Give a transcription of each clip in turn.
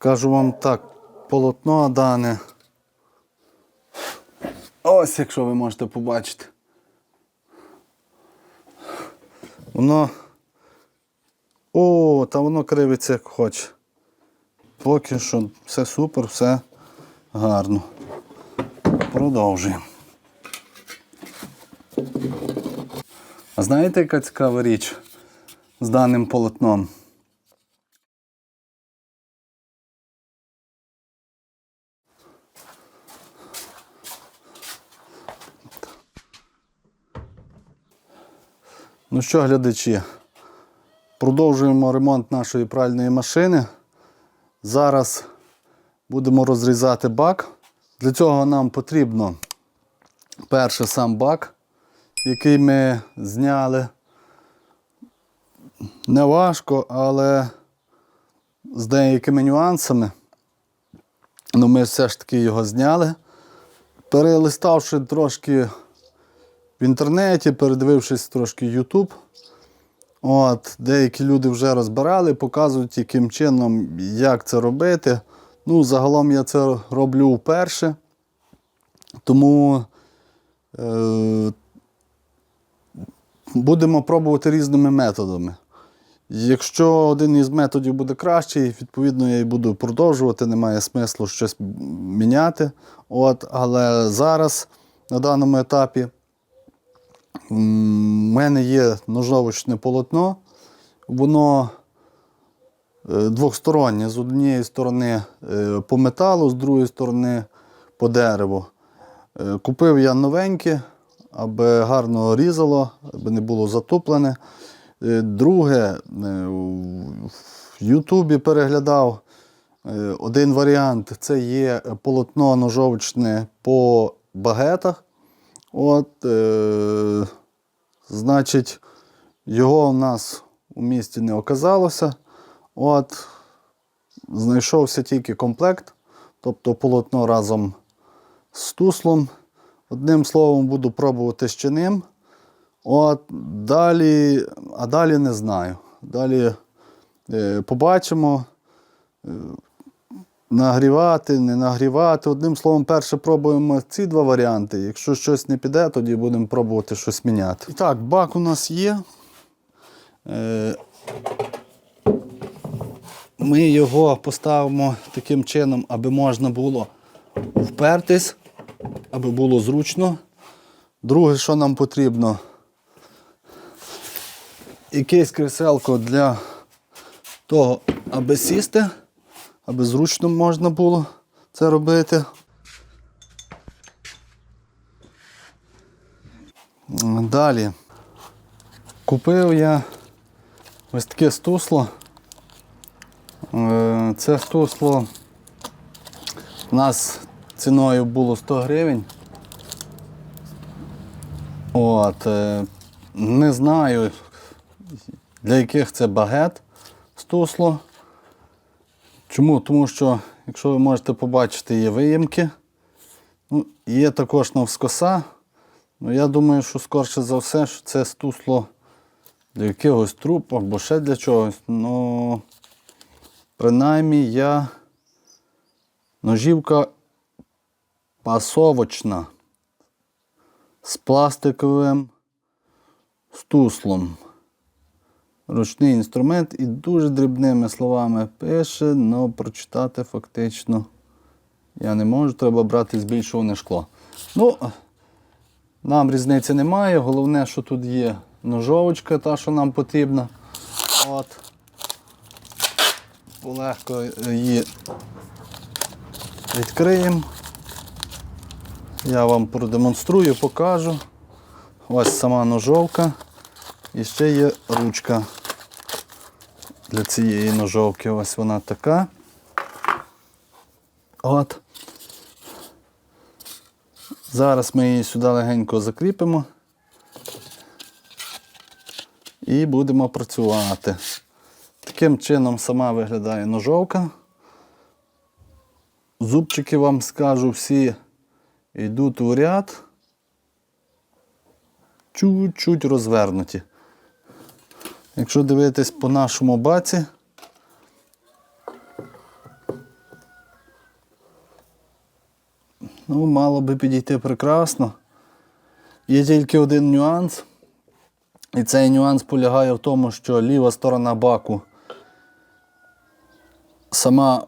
Скажу вам так, полотно дане. Ось, якщо ви можете побачити. Воно. О, та воно кривиться як хоче. Поки що все супер, все гарно. Продовжуємо. А знаєте, яка цікава річ з даним полотном? Ну що, глядачі, продовжуємо ремонт нашої пральної машини. Зараз будемо розрізати бак. Для цього нам потрібно перше сам бак, який ми зняли. Не важко, але з деякими нюансами. Ну, ми все ж таки його зняли. Перелиставши трошки в інтернеті, передивившись трошки YouTube. От, деякі люди вже розбирали, показують, яким чином, як це робити. Ну, загалом я це роблю вперше. Тому е, будемо пробувати різними методами. Якщо один із методів буде кращий, відповідно я і буду продовжувати, немає смислу щось міняти. От, але зараз, на даному етапі, у мене є ножовочне полотно, воно е, двохстороннє. З однієї сторони е, по металу, з другої сторони по дереву. Е, Купив я новеньке, аби гарно різало, аби не було затуплене. Друге, в Ютубі переглядав один варіант це є полотно ножовочне по багетах. От, е, значить, його у нас у місті не оказалося. От, знайшовся тільки комплект, тобто полотно разом з туслом. Одним словом, буду пробувати ще ним. От, далі, а далі не знаю. Далі е, побачимо. Нагрівати, не нагрівати. Одним словом, перше пробуємо ці два варіанти. Якщо щось не піде, тоді будемо пробувати щось міняти. І так, бак у нас є. Е, Ми його поставимо таким чином, аби можна було впертись, аби було зручно. Друге, що нам потрібно, якесь креселко для того, аби сісти, аби зручно можна було це робити. Далі купив я ось таке стусло. Е, Це стусло у нас ціною було 100 гривень. От, е, не знаю, для яких це багет стусло. Чому? Тому що, якщо ви можете побачити, є виїмки. Ну, є також навскоса. Ну, я думаю, що скорше за все, що це стусло для якогось трупу або ще для чогось. Ну, принаймні я ножівка пасовочна з пластиковим стуслом. Ручний інструмент і дуже дрібними словами пише, але прочитати фактично я не можу, треба брати збільшуване шкло. Ну, нам різниці немає. Головне, що тут є ножовочка, та, що нам потрібна. От. Полегко її відкриємо. Я вам продемонструю, покажу. Ось сама ножовка. І ще є ручка для цієї ножовки. Ось вона така. От. Зараз ми її сюди легенько закріпимо і будемо працювати. Таким чином сама виглядає ножовка. Зубчики вам скажу всі йдуть у ряд. Чуть-чуть розвернуті. Якщо дивитись по нашому баці, ну, мало би підійти прекрасно. Є тільки один нюанс, і цей нюанс полягає в тому, що ліва сторона баку сама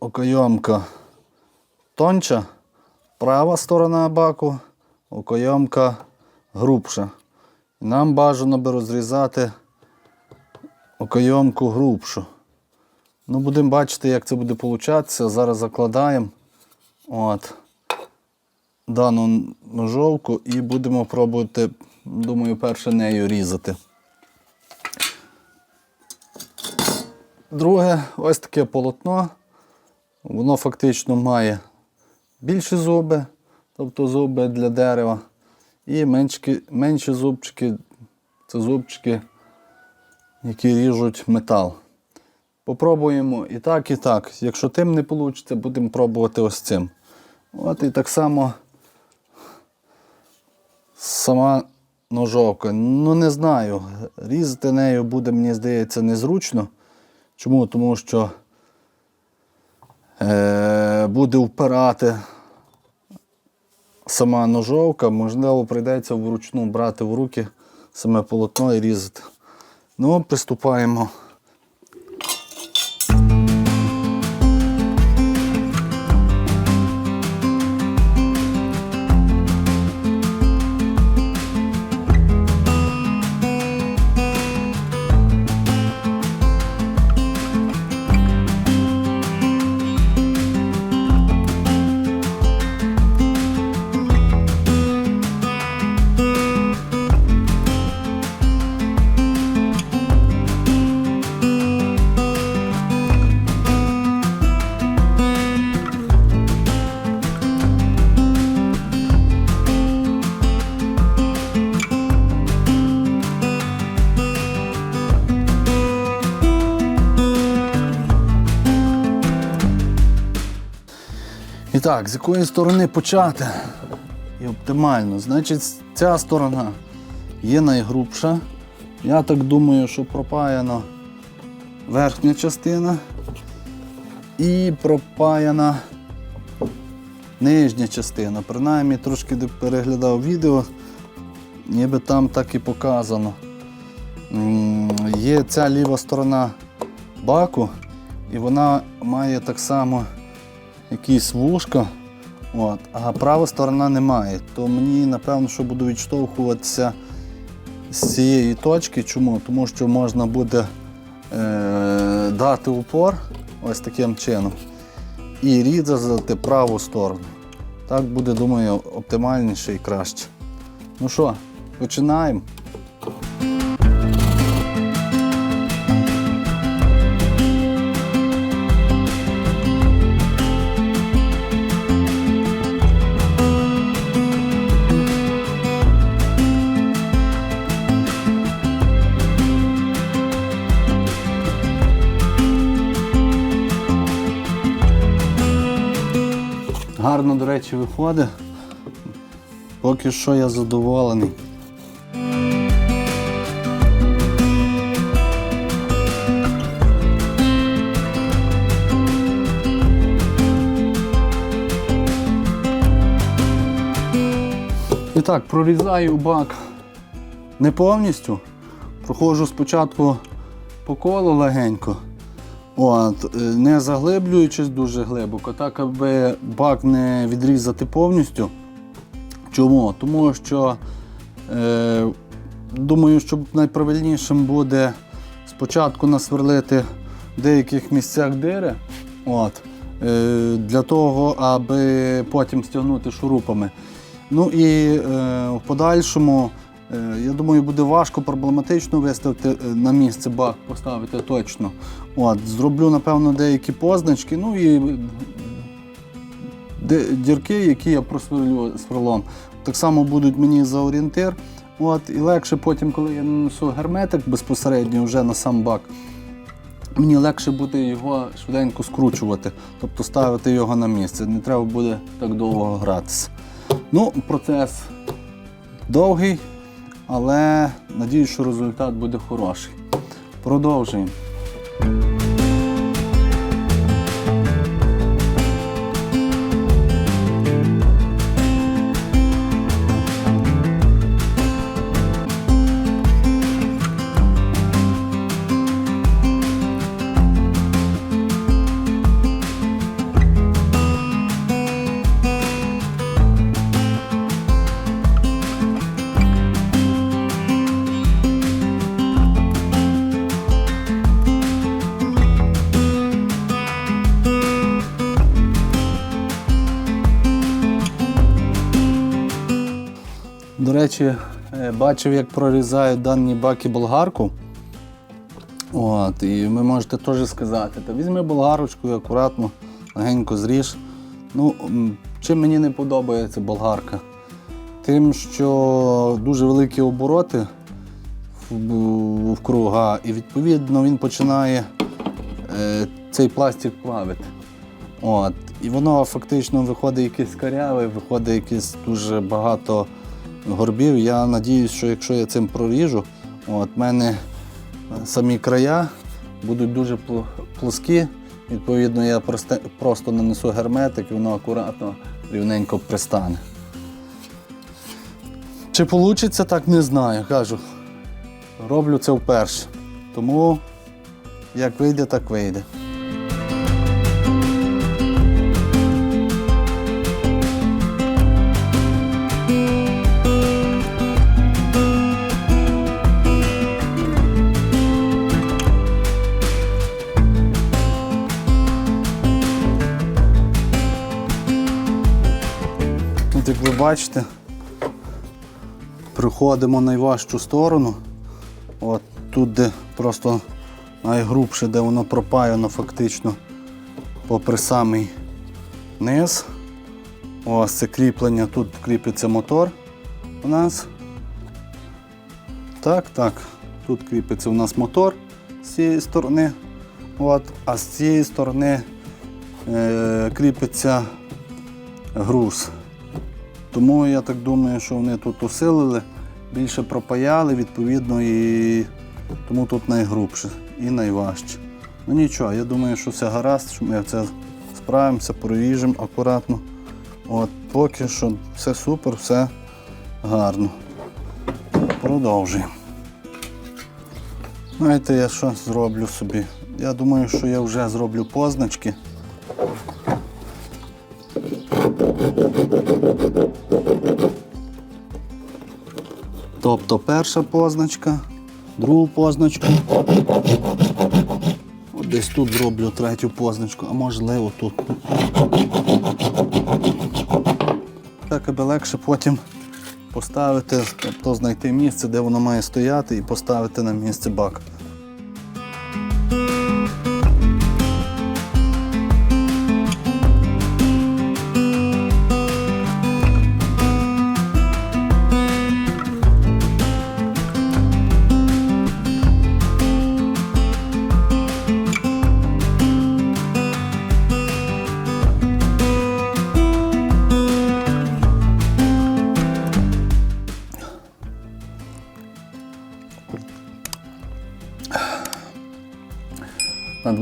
окойомка тонча, права сторона баку окойомка грубша. Нам бажано би розрізати окойомку грубшу. Ну, будемо бачити, як це буде получатися. Зараз закладаємо от, дану ножовку і будемо пробувати, думаю, перше нею різати. Друге, ось таке полотно. Воно фактично має більші зуби, тобто зуби для дерева, і менші, менші зубчики це зубчики, які ріжуть метал. Попробуємо і так, і так. Якщо тим не вийде, будемо пробувати ось цим. От і так само сама ножовка. Ну не знаю. Різати нею буде, мені здається, незручно. Чому? Тому що е, буде впирати сама ножовка, можливо, прийдеться вручну брати в руки саме полотно і різати. Ну, приступаємо. Так, з якої сторони почати? І оптимально. Значить, ця сторона є найгрубша. Я так думаю, що пропаяна верхня частина і пропаяна нижня частина. Принаймні трошки переглядав відео, ніби там так і показано. Є ця ліва сторона баку, і вона має так само якісь вушка, от, а права сторона немає. То мені, напевно, що буду відштовхуватися з цієї точки. Чому? Тому що можна буде е, дати упор ось таким чином і різати праву сторону. Так буде, думаю, оптимальніше і краще. Ну що, починаємо. До речі, виходить. Поки що я задоволений. І так, прорізаю бак не повністю. Проходжу спочатку по колу легенько. От, е, не заглиблюючись дуже глибоко, так аби бак не відрізати повністю. Чому? Тому що е, думаю, що найправильнішим буде спочатку насверлити в деяких місцях дири, от, е, для того, аби потім стягнути шурупами. Ну і е, в подальшому, я думаю, буде важко проблематично виставити е, на місце бак, поставити точно. От, зроблю, напевно, деякі позначки, ну і дірки, які я просверлю сверлом. Так само будуть мені за орієнтир. От, і легше потім, коли я нанесу герметик безпосередньо вже на сам бак, мені легше буде його швиденько скручувати, тобто ставити його на місце. Не треба буде так довго гратися. Ну, процес довгий, але надіюсь, що результат буде хороший. Продовжуємо. Речі, е, бачив, як прорізають дані баки болгарку. От, і ви можете теж сказати, та візьми болгарочку і акуратно, легенько зріж. Ну, чим мені не подобається болгарка? Тим, що дуже великі обороти в, круга, і відповідно він починає е, цей пластик плавити. От. І воно фактично виходить якесь каряве, виходить якесь дуже багато горбів. Я надіюсь, що якщо я цим проріжу, от мене самі края будуть дуже пл- плоскі. Відповідно, я просто нанесу герметик і воно акуратно, рівненько пристане. Чи вийде так, не знаю. Кажу, роблю це вперше. Тому як вийде, так вийде. Бачите, приходимо найважчу сторону. От тут, де просто найгрубше, де воно пропаяно фактично попри самий низ. Ось це кріплення, тут кріпиться мотор у нас. Так, так. Тут кріпиться у нас мотор з цієї сторони. От, а з цієї сторони е, кріпиться груз. Тому я так думаю, що вони тут усилили, більше пропаяли, відповідно, і тому тут найгрубше і найважче. Ну нічого, я думаю, що все гаразд, що ми це справимося, проріжемо акуратно. От, поки що все супер, все гарно. Продовжуємо. Знаєте, я що зроблю собі? Я думаю, що я вже зроблю позначки. Тобто перша позначка, другу позначку. От десь тут зроблю третю позначку, а можливо тут. Так аби легше потім поставити, тобто знайти місце, де воно має стояти, і поставити на місце бак.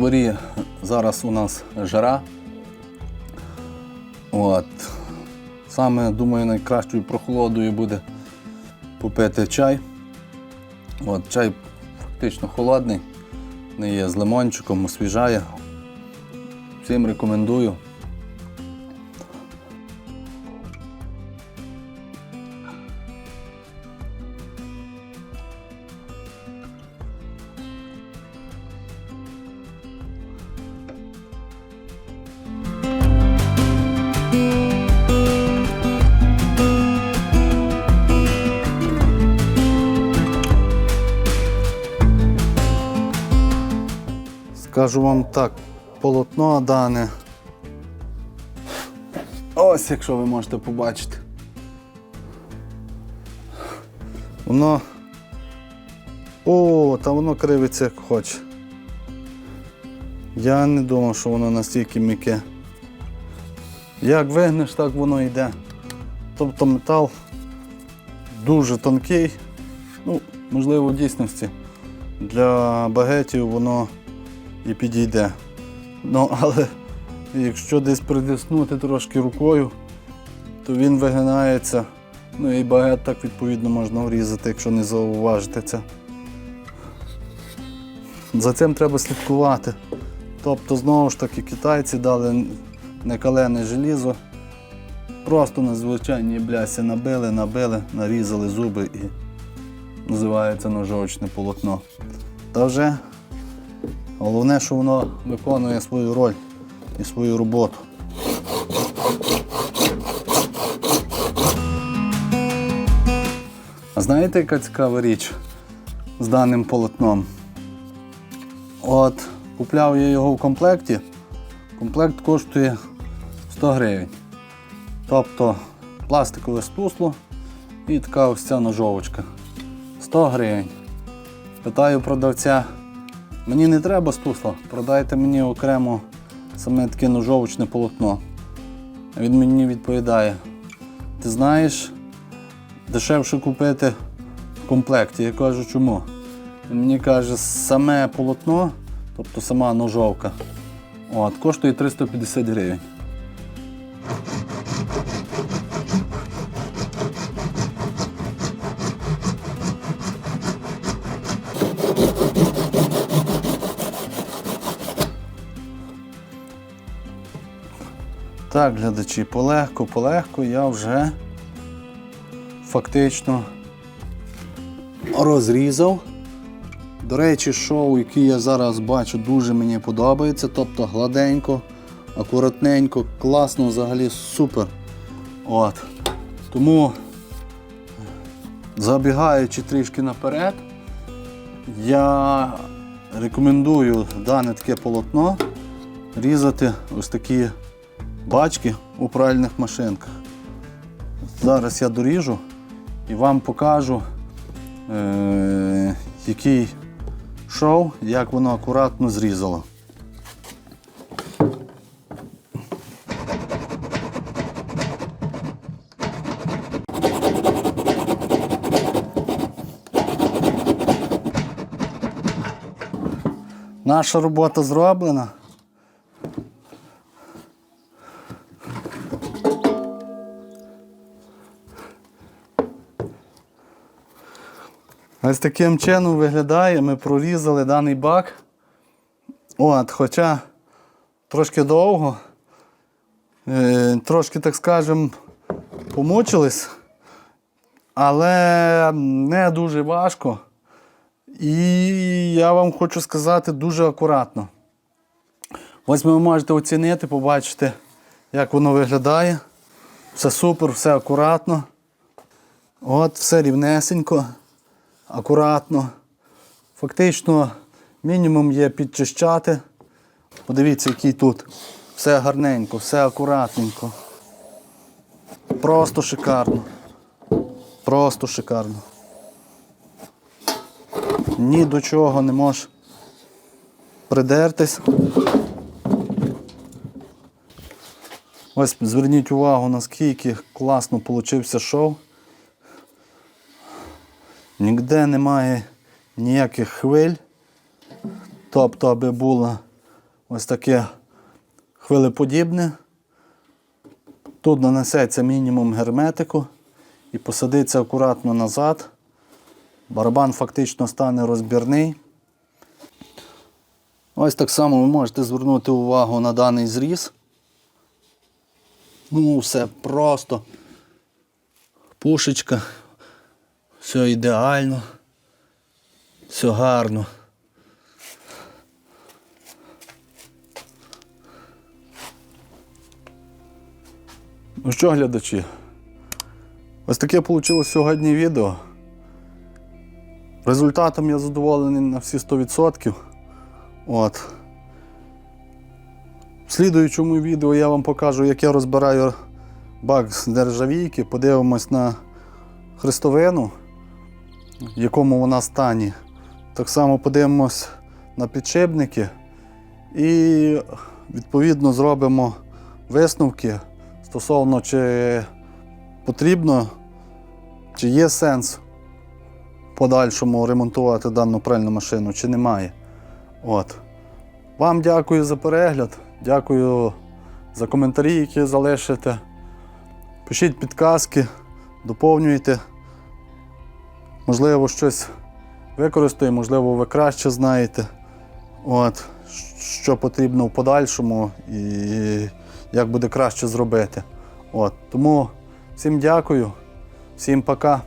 Дворі зараз у нас жара. От. Саме, думаю, найкращою прохолодою буде попити чай. От, чай фактично холодний, не є з лимончиком, освіжає. Всім рекомендую. Скажу вам так, полотно дане. Ось, якщо ви можете побачити. Воно. О, та воно кривиться як хоче. Я не думав, що воно настільки м'яке. Як вигнеш, так воно йде. Тобто метал дуже тонкий. Ну, можливо, в дійсності. Для багетів воно і підійде. Ну, але якщо десь притиснути трошки рукою, то він вигинається. Ну і багет так відповідно можна врізати, якщо не зауважити це. За цим треба слідкувати. Тобто, знову ж таки, китайці дали некалене желізо, просто на звичайній блясі набили, набили, нарізали зуби і називається ножовочне полотно. Та вже Головне, що воно виконує свою роль і свою роботу. А знаєте, яка цікава річ з даним полотном? От, купляв я його в комплекті. Комплект коштує 100 гривень. Тобто пластикове стусло і така ось ця ножовочка. 100 гривень. Питаю продавця, мені не треба стусла, продайте мені окремо саме таке ножовочне полотно. Він мені відповідає: ти знаєш, дешевше купити в комплекті. Я кажу, чому? Він мені каже, саме полотно, тобто сама ножовка, от, коштує 350 гривень. Так, глядачі, полегко, полегко я вже фактично розрізав. До речі, шоу, яке я зараз бачу, дуже мені подобається. Тобто гладенько, акуратненько, класно, взагалі супер. От. Тому, забігаючи трішки наперед, я рекомендую дане таке полотно різати ось такі бачки у пральних машинках. Зараз я доріжу і вам покажу, е- який шов, як воно акуратно зрізало. Наша робота зроблена. Ось таким чином виглядає. Ми прорізали даний бак. От, хоча трошки довго, е, трошки, так скажемо, помучились, але не дуже важко. І я вам хочу сказати дуже акуратно. Ось ви можете оцінити, побачити, як воно виглядає. Все супер, все акуратно. От, все рівнесенько акуратно. Фактично, мінімум є підчищати. Подивіться, який тут. Все гарненько, все акуратненько. Просто шикарно. Просто шикарно. Ні до чого не можеш придертись. Ось зверніть увагу, наскільки класно получився шов. Ніде немає ніяких хвиль. Тобто, аби було ось таке хвилеподібне. Тут нанесеться мінімум герметику і посадиться акуратно назад. Барабан фактично стане розбірний. Ось так само ви можете звернути увагу на даний зріз. Ну, все просто. Пушечка. Все ідеально. Все гарно. Ну що, глядачі? Ось таке вийшло сьогодні відео. Результатом я задоволений на всі 100%. От. В слідуючому відео я вам покажу, як я розбираю бак з нержавійки. Подивимось на хрестовину, в якому вона стані. Так само подивимось на підшипники і відповідно зробимо висновки стосовно чи потрібно, чи є сенс в подальшому ремонтувати дану пральну машину, чи немає. От. Вам дякую за перегляд, дякую за коментарі, які залишите. Пишіть підказки, доповнюйте. Можливо, щось використаю, можливо, ви краще знаєте. От, що потрібно в подальшому і як буде краще зробити. От, тому всім дякую, всім пока.